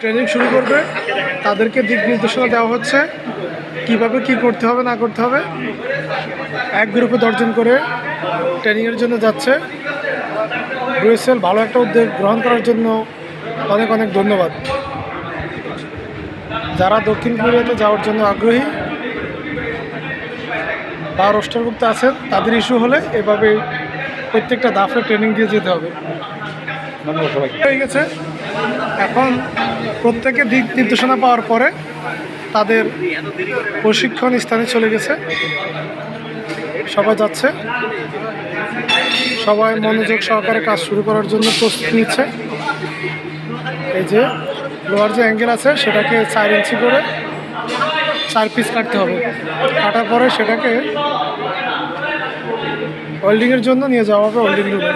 Training শুরু করবে, তাদেরকে দিক নির্দেশনা দেওয়া হচ্ছে, কীভাবে কি করতে হবে, না করতে হবে। এক গ্রুপে দর্জন করে ট্রেনিংয়ের জন্য যাচ্ছে। ব্রুয়েসেল ভালো একটা উদ্যোগ গ্রহণ করার জন্য অনেক অনেক ধন্যবাদ। যারা দক্ষিণ কোরিয়াতে যাওয়ার জন্য আগ্রহী বা রোস্টারভুক্ত আছেন, তাদের ইস্যু হলে এভাবে প্রত্যেকটা দাফে ট্রেনিং দিয়ে যেতে হবে। হয়ে গেছে। এখন প্রত্যেকে দিক নির্দেশনা পাওয়ার পরে তাদের প্রশিক্ষণ স্থানে চলে গেছে। সবাই যাচ্ছে। সবাই মনোযোগ সহকারে কাজ শুরু করার জন্য প্রস্তুতি নিচ্ছে। এই যে লোহার যে অ্যাঙ্গেল আছে, সেটাকে চার ইঞ্চি করে চার পিস কাটতে হবে। কাটার পরে সেটাকে ওয়েল্ডিংয়ের জন্য নিয়ে যাওয়া হবে ওয়েল্ডিং রুমে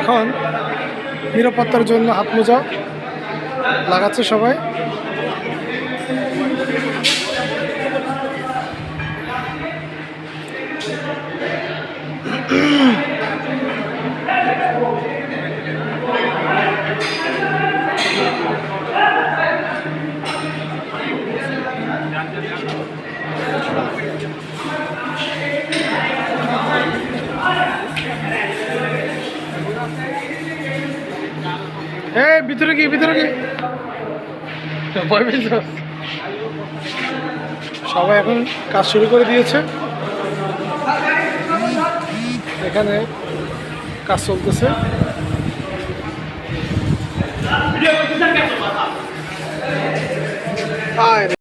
এখন নিরাপত্তার জন্য হাত মোজা লাগাচ্ছে সবাই। এই, ভিতরে কি ভিতরে কি সবাই এখন কাজ শুরু করে দিয়েছে। এখানে কাজ চলতেছে। আয় রে।